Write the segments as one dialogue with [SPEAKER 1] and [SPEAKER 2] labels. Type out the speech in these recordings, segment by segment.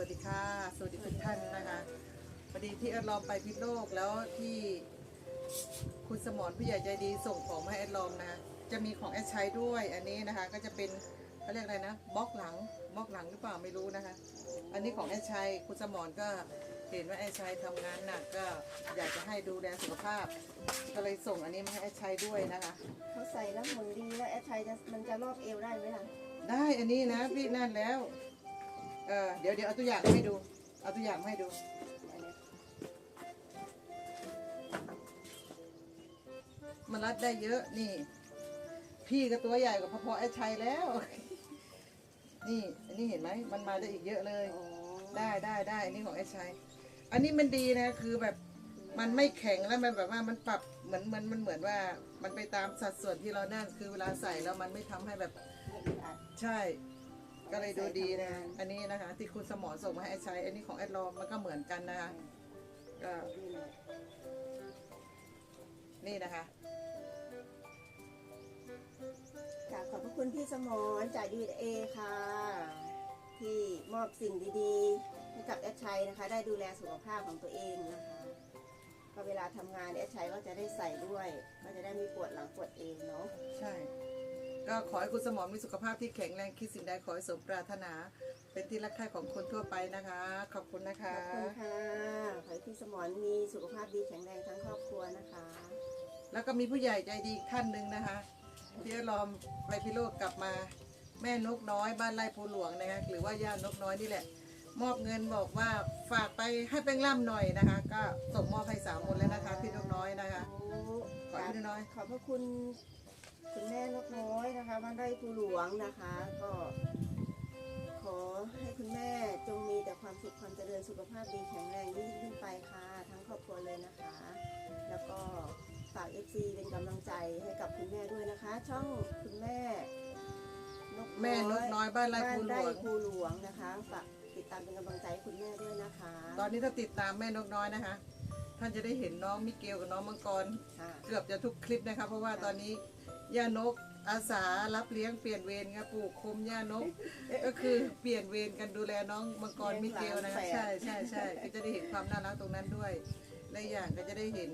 [SPEAKER 1] วัสดีค่ะ สวัสดีทุกท่านนะคะพอดีที่แอดลอมไปพิษณุโลกแล้วที่คุณสมรผู้ใหญ่ใจดีส่งของมาให้แอดลอมนะคะจะมีของแอดใช้ด้วยอันนี้นะคะ ก็จะเป็นเขาเรียกอะไรนะบล็อกหลังบล็อกหลังหรือเปล่าไม่รู้นะคะ อันนี้ของแอดชัยคุณสมรก็เห็นว่าแอดชัยทำงานหนักก็อยากจะให้ดูแลสุขภาพ ก็เลยส่งอันนี้มาให้แอดชัยด้วยนะคะ
[SPEAKER 2] เขาใส่แล้วหุ่นดีแล้วแอดไทยจะมันจะรอบเอวได้ไหมล่ะ
[SPEAKER 1] ได้อันนี้นะพี่นั่นแล้ว เออเดี๋ยวเดี๋ยวเอาตัวอย่างมาให้ดู เอาตัวอย่างมาให้ดูมันรัดได้เยอะนี่ พี่ก็ตัวใหญ่กว่าพอๆไอ้ชัยแล้ว นี่อันนี้เห็นไหมมันมาได้อีกเยอะเลย
[SPEAKER 2] อ๋อ
[SPEAKER 1] ได้ได้ได้อันนี้ของไอ้ชัย อันนี้มันดีนะคือแบบมันไม่แข็งแล้วมันแบบว่ามันปรับเหมือนมันมันเหมือนว่า มันไปตามสัดส่วนที่เรานั่นคือเวลาใส่แล้วมันไม่ทำให้แบบ
[SPEAKER 2] ไม่อึดอัด
[SPEAKER 1] ใช่ ก็เลยดูดีนะ อันนี้นะคะ ที่คุณสมอส่งมาให้แอดใช้ อันนี้ของแอดลอมมันก็เหมือนกันนะคะก็
[SPEAKER 2] ดีหน่อย
[SPEAKER 1] นี่นะคะ
[SPEAKER 2] กราบขอบพระคุณพี่สมรจากยูเอค่ะ ที่มอบสิ่งดีๆ ให้กับแอดชัยนะคะ ได้ดูแลสุขภาพของตัวเองนะคะ ก็เวลาทำงานแอดชัยก็จะได้ใส่ด้วย ก็จะได้ไม่ปวดหลังปวดเองเนาะ
[SPEAKER 1] ใช่ ก็ขอให้คุณสมอมีสุขภาพที่แข็งแรงคิดสิ่งใดขอให้สมปรารถนา เป็นที่รักใคร่ของคนทั่วไปนะคะ ขอบคุณนะ
[SPEAKER 2] ข
[SPEAKER 1] คะ
[SPEAKER 2] อบคุณค่ะขอให้พี่สมรมีสุขภาพดีแข็งแรงทั้งครอบครัวนะคะ
[SPEAKER 1] แล้วก็มีผู้ใหญ่ใจดีอีกท่านหนึ่งนะคะที่แอดลอมไปพิโลกกลับมา แม่นกน้อยบ้านไร่ภูหลวงนะคะหรือว่าย่านกน้อยนี่แหละ มอบเงินบอกว่าฝากไปให้แป้งล่ำหน่อยนะคะ ก็ส่งมอบให้สามคนแล้วนะคะ พี่นกน้อยนะคะ ขอให้พี่นกน้อย
[SPEAKER 2] ขอบพระคุณ คุณแม่นกน้อยนะคะบ้านไร่ภูหลวงนะคะ ก็ขอให้คุณแม่จงมีแต่ความสุขความเจริญสุขภาพดีแข็งแรงยิ่งขึ้นไปค่ะ ทั้งครอบครัวเลยนะคะ แล้วก็ฝากเอฟซีเป็นกำลังใจให้กับคุณแม่ด้วยนะคะ ช่องคุณแม่นก
[SPEAKER 1] แม่นกน้อยบ้านไร่
[SPEAKER 2] บ้าน
[SPEAKER 1] ภูหล
[SPEAKER 2] ไร่
[SPEAKER 1] วง
[SPEAKER 2] ภูหลวงนะคะฝากติดตามเป็นกำลังใจให้คุณแม่ด้วยนะคะ
[SPEAKER 1] ตอนนี้ถ้าติดตามแม่นกน้อยนะคะ ท่านจะได้เห็นน้องมิเกลกับน้องมังกร
[SPEAKER 2] ค่ะ
[SPEAKER 1] เกือบจะทุกคลิปนะคะ เพราะว่าตอนนี้ ย่านกอาสารับเลี้ยงเปลี่ยนเวรค่ะปลูกคมย่านก ก็คือเปลี่ยนเวรกันดูแลน้องมังกรมิเกลนะคะใช่ใช่ใช่ก็จะได้เห็นความน่ารักตรงนั้นด้วยและอีกอย่างก็จะได้เห็น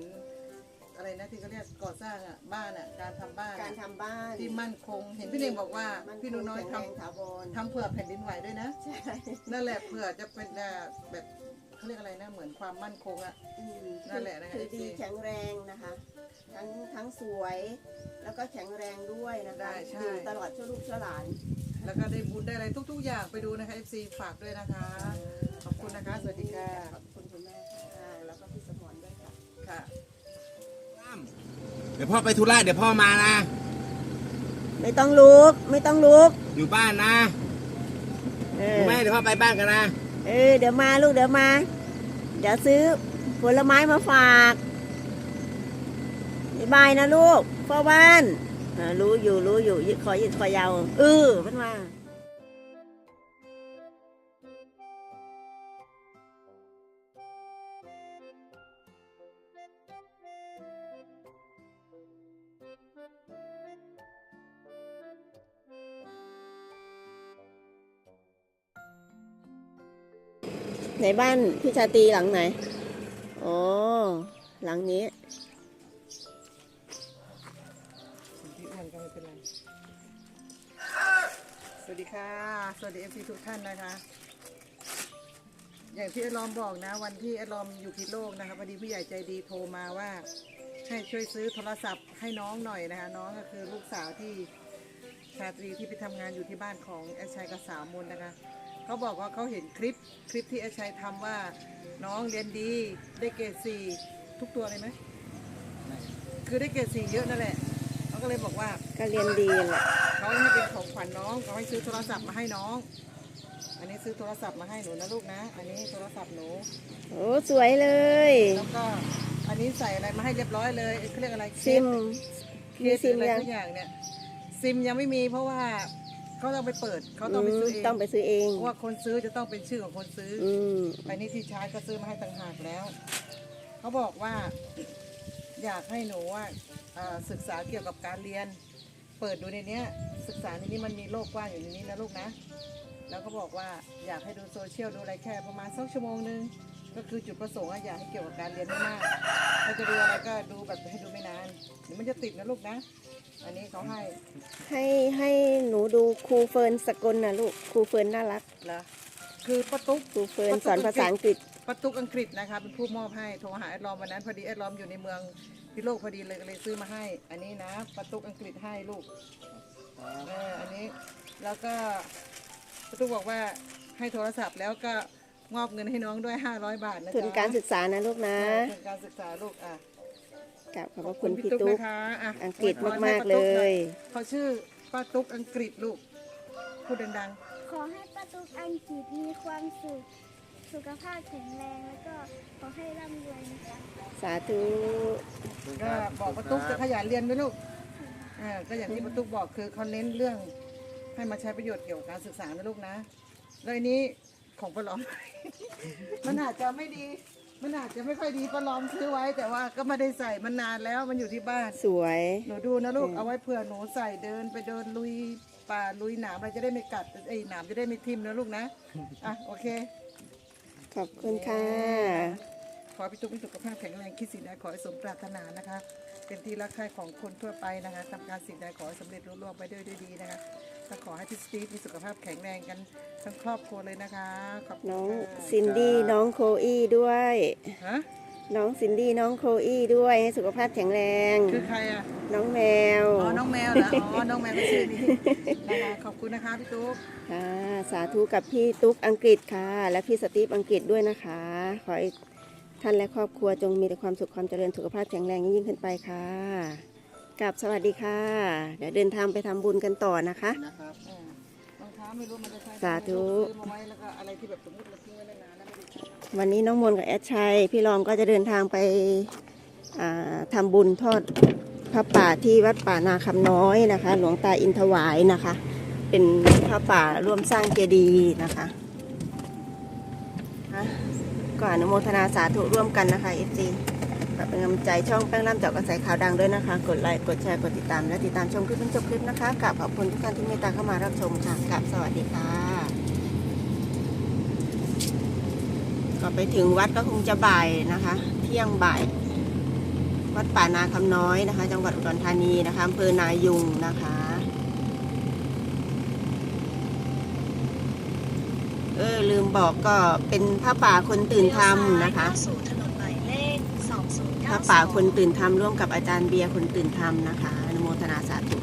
[SPEAKER 1] อะไรนะที่เขาเรียกก่อสร้างอะบ้านอะการทำบ้าน
[SPEAKER 2] การทำบ้าน
[SPEAKER 1] ที่มั่นคง เห็นพี่เน่งบอกว่า
[SPEAKER 2] มัน
[SPEAKER 1] พี่หนูน้อย
[SPEAKER 2] แข็ง
[SPEAKER 1] ทำ
[SPEAKER 2] แรงถาวร
[SPEAKER 1] ทำเผื่อแผ่นดินไหวด้วยนะ
[SPEAKER 2] ใช่
[SPEAKER 1] นั่นแหละเผื่อจะเป็นอ่าแบบ เขาเรียกอะไรนะ เหมือนความมั่นคงอะ
[SPEAKER 2] อืม
[SPEAKER 1] นั่นแหละนะคะ
[SPEAKER 2] คือ
[SPEAKER 1] FC
[SPEAKER 2] ดีแข็งแรงนะคะ ทั้งทั้งสวยแล้วก็แข็งแรงด้วยนะคะ
[SPEAKER 1] ได้ใช่
[SPEAKER 2] อยู่ตลอดชั่วลูกชั่วหลาน
[SPEAKER 1] แล้วก็ได้บุญได้อะไรทุก ๆ อย่างไปดูนะคะ FC ฝากด้วยนะคะ ขอบคุณนะคะ สวัสดีค่ะ
[SPEAKER 2] ขอบคุณคุณแม่ค่ะแล้วก็พี่สมรด้วยค่ะ
[SPEAKER 1] ค่ะ
[SPEAKER 3] เดี๋ยวพ่อไปธุระเดี๋ยวพ่อมานะ
[SPEAKER 2] ไม่ต้องลุก ไม่ต้องลุก
[SPEAKER 3] อยู่บ้านนะ
[SPEAKER 2] เอ
[SPEAKER 3] รู้ไหมเดี๋ยวพ่อไปบ้านกันนะ
[SPEAKER 2] เออ เดี๋ยวมาลูก เดี๋ยวมาเดี๋ยวซื้อผลไม้มาฝากบายบายนะลูกพ่อบ้านอ่ารู้อยู่รู้อยู่ขอยึดคอยาวเออมันมา ในบ้านพี่ชาตีหลังไหน อ๋อ หลังนี้
[SPEAKER 1] พี่อ้วนก็ไม่เป็นไร สวัสดีค่ะ สวัสดี FC ทุกท่านนะคะ อย่างที่อลอมบอกนะ วันที่อลอมอยู่พิโลกนะคะพอดีผู้ใหญ่ใจดีโทรมาว่า ให้ช่วยซื้อโทรศัพท์ให้น้องหน่อยนะคะ น้องก็คือลูกสาวที่ชาตรีที่ไปทำงานอยู่ที่บ้านของแอดชัยกับสาวมนนะคะ เขาบอกว่าเขาเห็นคลิปคลิปที่แอดชัยทำว่าน้องเรียนดีได้เกรดสี่ทุกตัวเลยไหมคือได้เกรดสี่เยอะนั่นแหละเขาก็เลยบอกว่า
[SPEAKER 2] ก็เรียนดีแหละ
[SPEAKER 1] เขาให้เป็นของขวัญน้องเขาให้ซื้อโทรศัพท์มาให้น้อง อันนี้ซื้อโทรศัพท์มาให้หนูนะลูกนะ อันนี้โทรศัพท์หนู
[SPEAKER 2] โอ้สวยเลย
[SPEAKER 1] แล้วก็อันนี้ใส่อะไรมาให้เรียบร้อยเลยเขาเรียกอะไร
[SPEAKER 2] ซิม
[SPEAKER 1] เค
[SPEAKER 2] มี
[SPEAKER 1] ส
[SPEAKER 2] ซิม
[SPEAKER 1] อะไร
[SPEAKER 2] ยัง
[SPEAKER 1] ทุกอย่างเนี่ยซิมยังไม่มีเพราะว่า เขาต้องไปเปิดเขาต้องไปซื้อเอง
[SPEAKER 2] ต้องไปซื้อเอง
[SPEAKER 1] เพราะว่าคนซื้อจะต้องเป็นชื่อของคนซื้ออ
[SPEAKER 2] อืม
[SPEAKER 1] อันนี้ที่ชาร์จก็ซื้อมาให้ต่างหากแล้ว เขาบอกว่า อยากให้หนูว่าอ่าศึกษาเกี่ยวกับการเรียน เปิดดูในเนี้ย ศึกษาในนี้มันมีโลกกว้างอยู่ในนี้นะลูกนะ แล้วก็บอกว่าอยากให้ดูโซเชียลดูอะไรแค่ประมาณสักชั่วโมงนึงก็คือจุดประสงค์อะอยากให้เกี่ยวกับการเรียนไม่มากถ้าจะดูอะไรก็ดูแบบให้ดูไม่นาน เดี๋ยวมันจะติดนะลูกนะ อันนี้เขาให้
[SPEAKER 2] ให้ให้หนูดูครูเฟิร์นสกลนะลูกครูเฟิร์นน่ารัก
[SPEAKER 1] แล้วคือป้าตุ๊ก
[SPEAKER 2] ครูเฟิร์นสอนภาษาอังกฤษ
[SPEAKER 1] ป้าตุ๊กอังกฤษนะคะเป็นผู้มอบให้โทรหาแอดลอมวันนั้นพอดีแอดลอมอยู่ในเมืองพิโลกพอดีเลยก็เลยซื้อมาให้ อันนี้นะป้าตุ๊กอังกฤษให้ลูกเอออันนี้แล้วก็ป้าตุ๊กบอกว่าให้โทรศัพท์แล้วก็มอบเงินให้น้องด้วย 500 บาทนะ
[SPEAKER 2] ทุน
[SPEAKER 1] จ๊ะ
[SPEAKER 2] การศึกษานะลูกนะ
[SPEAKER 1] ทุนการศึกษาลูกอะ
[SPEAKER 2] กราบขอบพระคุณพี่ตุ๊ก
[SPEAKER 1] นะคะอะ
[SPEAKER 2] อังกฤษ
[SPEAKER 1] อวยพร
[SPEAKER 2] มาก
[SPEAKER 1] ให้
[SPEAKER 2] ๆเล
[SPEAKER 1] ป้ตุ๊หน่อย
[SPEAKER 2] ย
[SPEAKER 1] เขาชื่อป้าตุ๊กอังกฤษลูก พูดดัง
[SPEAKER 4] ขอให้ป้าตุ๊กอังกฤษมีความสุข สุขภาพแข็งแรงแล้วก็ขอให้ร่ำรวยนะคะ
[SPEAKER 2] สาธุ
[SPEAKER 1] ๆ ก็บอกป้าตุ๊กจะขยันเรียนด้วยลูกอ่าก็อย่างที่ป้าตุ๊กบอกคือเขาเน้นเรื่องให้มาใช้ประโยชน์เกี่ยวกับการศึกษานะลูกนะ แล้วอันนี้ของป้าล้อม มันอาจจะไม่ดี มันอาจจะไม่ค่อยดีป้าล้อมซื้อไว้ แต่ว่าก็ไม่ได้ใส่มันนานแล้วมันอยู่ที่บ้าน
[SPEAKER 2] สวย
[SPEAKER 1] หนูดูนะลูกเอาไว้เผื่อหนูใส่เดินไปเดินลุยป่าลุยหนามอะไรจะได้ไม่กัดไอ้ยหนามจะได้ไม่ทิ่มนะลูกนะอะโอเค
[SPEAKER 2] ขอบคุณค่ะ
[SPEAKER 1] ขอให้พี่ตุ๊กมีสุขภาพแข็งแรงคิดสิ่งใดขอให้สมปรารถนานะคะ เป็นที่รักใคร่ของคนทั่วไปนะคะทำการสิ่งใดขอให้สำเร็จรุ่ร่วงไปด้วยด้วยดีนะคะก็ขอให้พี่สตีฟมีสุขภาพแข็งแรงกันทั้งครอบครัวเลยนะคะขอบคุณ
[SPEAKER 2] น้อง
[SPEAKER 1] ค่ะ
[SPEAKER 2] ซินดี้น้องโคอี้ด้วย
[SPEAKER 1] ฮะ
[SPEAKER 2] น้องซินดี้น้องโคอี้ด้วยให้สุขภาพแข็งแรง
[SPEAKER 1] คือใครอะ
[SPEAKER 2] น้องแมว
[SPEAKER 1] อ๋อ น้องแมวเหรอ อ๋อ น้องแมวเป็นชื่อนี้นะคะขอบคุณนะคะพี่ตุ๊ก
[SPEAKER 2] ค่ะสาธุกับพี่ตุ๊กอังกฤษค่ะ และพี่สตีฟอังกฤษด้วยนะคะ ขอให้ ท่านและครอบครัวจงมีแต่ความสุขความเจริญสุขภาพแข็งแรงยิ่งขึ้นไปค่ะกับสวัสดีค่ะ เดี๋ยวเดินทางไปทำบุญกันต่อนะคะ
[SPEAKER 3] นะครับ
[SPEAKER 1] เออรองเท้าไม่รู้มันจะใช้
[SPEAKER 2] สาธุ
[SPEAKER 1] ซื้อมาไว้แล้วก็อะไรที่แบบสมมติเราทิ้งไว้นานๆแล้วไม่ได้ใช้
[SPEAKER 2] วันนี้น้องมนต์กับแอดชัยพี่รองก็จะเดินทางไปอ่าทำบุญทอดพระป่าที่วัดป่านาคำน้อยนะคะ หลวงตาอินทวายนะคะ เป็นพระป่าร่วมสร้างเจดีย์นะคะอะ ก็อนุโมทนาสาธุร่วมกันนะคะเอฟซีเป็นกำลังใจช่องแป้งน้ำเจาะกระแสข่าวดังด้วยนะคะ กดไลค์กดแชร์กดติดตาม และติดตามชมคลิปจนจบคลิปนะคะกราบขอบคุณทุกท่านที่เมตตาเข้ามารับชมค่ะกราบสวัสดีค่ะก็ไปถึงวัดก็คงจะบ่ายนะคะ เที่ยงบ่าย วัดป่านาคำน้อยนะคะ จังหวัดอุดรธานีนะคะอำเภอนายุงนะคะ เออ ลืมบอกก็เป็นพระป่าคนตื่นธรรมนะคะพระป่าคนตื่นธรรมร่วมกับอาจารย์เบียร์คนตื่นธรรมนะคะอนุโมทนาสาธุ